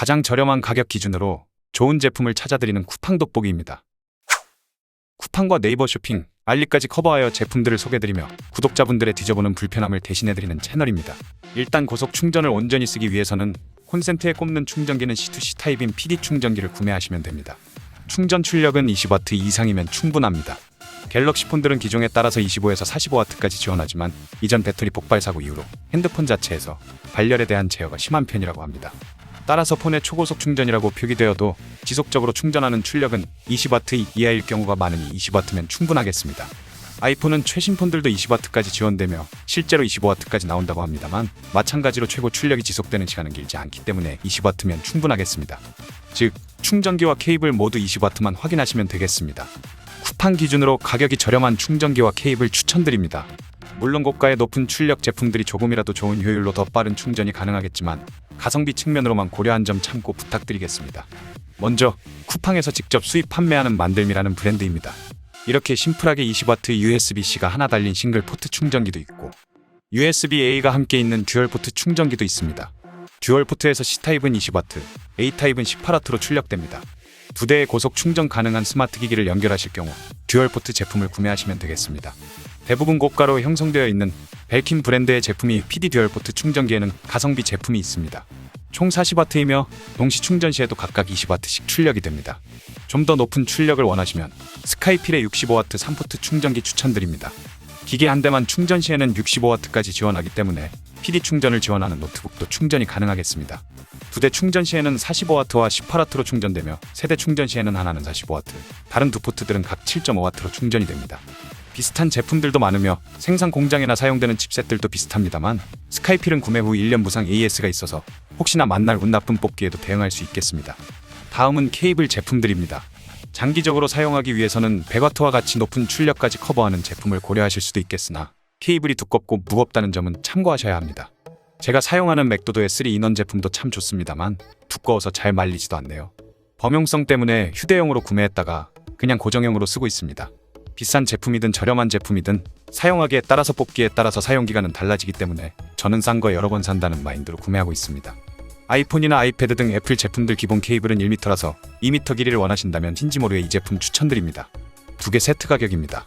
가장 저렴한 가격 기준으로 좋은 제품을 찾아드리는 쿠팡 돋보기입니다. 쿠팡과 네이버 쇼핑, 알리까지 커버하여 제품들을 소개드리며 구독자분들의 뒤져보는 불편함을 대신해드리는 채널입니다. 일단 고속 충전을 온전히 쓰기 위해서는 콘센트에 꼽는 충전기는 C2C 타입인 PD 충전기를 구매하시면 됩니다. 충전 출력은 20W 이상이면 충분합니다. 갤럭시 폰들은 기종에 따라서 25에서 45W까지 지원하지만 이전 배터리 폭발 사고 이후로 핸드폰 자체에서 발열에 대한 제어가 심한 편이라고 합니다. 따라서 폰의 초고속 충전이라고 표기되어도 지속적으로 충전하는 출력은 20W 이하일 경우가 많으니 20W면 충분하겠습니다. 아이폰은 최신 폰들도 20W까지 지원되며 실제로 25W까지 나온다고 합니다만 마찬가지로 최고 출력이 지속되는 시간은 길지 않기 때문에 20W면 충분하겠습니다. 즉 충전기와 케이블 모두 20W만 확인하시면 되겠습니다. 쿠팡 기준으로 가격이 저렴한 충전기와 케이블 추천드립니다. 물론 고가의 높은 출력 제품들이 조금이라도 좋은 효율로 더 빠른 충전이 가능하겠지만 가성비 측면으로만 고려한 점 참고 부탁드리겠습니다. 먼저 쿠팡에서 직접 수입 판매하는 만들미라는 브랜드입니다. 이렇게 심플하게 20W USB-C가 하나 달린 싱글 포트 충전기도 있고 USB-A가 함께 있는 듀얼 포트 충전기도 있습니다. 듀얼 포트에서 C타입은 20W, A타입은 18W로 출력됩니다. 두 대의 고속 충전 가능한 스마트 기기를 연결하실 경우 듀얼 포트 제품을 구매하시면 되겠습니다. 대부분 고가로 형성되어 있는 벨킨 브랜드의 제품이 PD 듀얼 포트 충전기에는 가성비 제품이 있습니다. 총 40W이며 동시 충전 시에도 각각 20W씩 출력이 됩니다. 좀 더 높은 출력을 원하시면 스카이필의 65W 3포트 충전기 추천드립니다. 기계 한 대만 충전 시에는 65W까지 지원하기 때문에 PD 충전을 지원하는 노트북도 충전이 가능하겠습니다. 두 대 충전 시에는 45W와 18W로 충전되며 세 대 충전 시에는 하나는 45W, 다른 두 포트들은 각 7.5W로 충전이 됩니다. 비슷한 제품들도 많으며 생산 공장에나 사용되는 칩셋들도 비슷합니다만 스카이필은 구매 후 1년 무상 AS가 있어서 혹시나 만날 운 나쁜 뽑기에도 대응할 수 있겠습니다. 다음은 케이블 제품들입니다. 장기적으로 사용하기 위해서는 100W와 같이 높은 출력까지 커버하는 제품을 고려하실 수도 있겠으나 케이블이 두껍고 무겁다는 점은 참고하셔야 합니다. 제가 사용하는 맥도도 S3 인원 제품도 참 좋습니다만 두꺼워서 잘 말리지도 않네요. 범용성 때문에 휴대용으로 구매했다가 그냥 고정용으로 쓰고 있습니다. 비싼 제품이든 저렴한 제품이든 사용하기에 따라서 뽑기에 따라서 사용 기간은 달라지기 때문에 저는 싼 거 여러 번 산다는 마인드로 구매하고 있습니다. 아이폰이나 아이패드 등 애플 제품들 기본 케이블은 1m라서 2m 길이를 원하신다면 힌지모르의 이 제품 추천드립니다. 두 개 세트 가격입니다.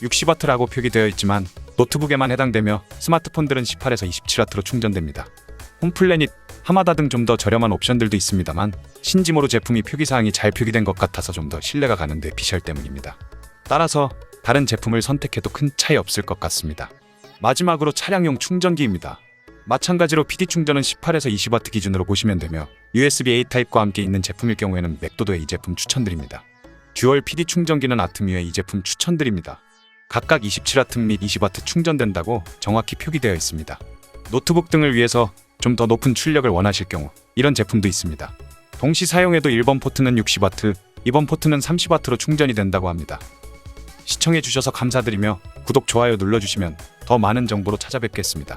60W라고 표기되어 있지만 노트북에만 해당되며 스마트폰들은 18에서 27W로 충전됩니다. 홈플래닛, 하마다 등 좀 더 저렴한 옵션들도 있습니다만 신지모로 제품이 표기사항이 잘 표기된 것 같아서 좀 더 신뢰가 가는데 비셜 때문입니다. 따라서 다른 제품을 선택해도 큰 차이 없을 것 같습니다. 마지막으로 차량용 충전기입니다. 마찬가지로 PD 충전은 18에서 20W 기준으로 보시면 되며 USB-A 타입과 함께 있는 제품일 경우에는 맥도도의 이 제품 추천드립니다. 듀얼 PD 충전기는 아트미의 이 제품 추천드립니다. 각각 27W 및 20W 충전된다고 정확히 표기되어 있습니다. 노트북 등을 위해서 좀 더 높은 출력을 원하실 경우 이런 제품도 있습니다. 동시 사용해도 1번 포트는 60W, 2번 포트는 30W로 충전이 된다고 합니다. 시청해주셔서 감사드리며 구독, 좋아요 눌러주시면 더 많은 정보로 찾아뵙겠습니다.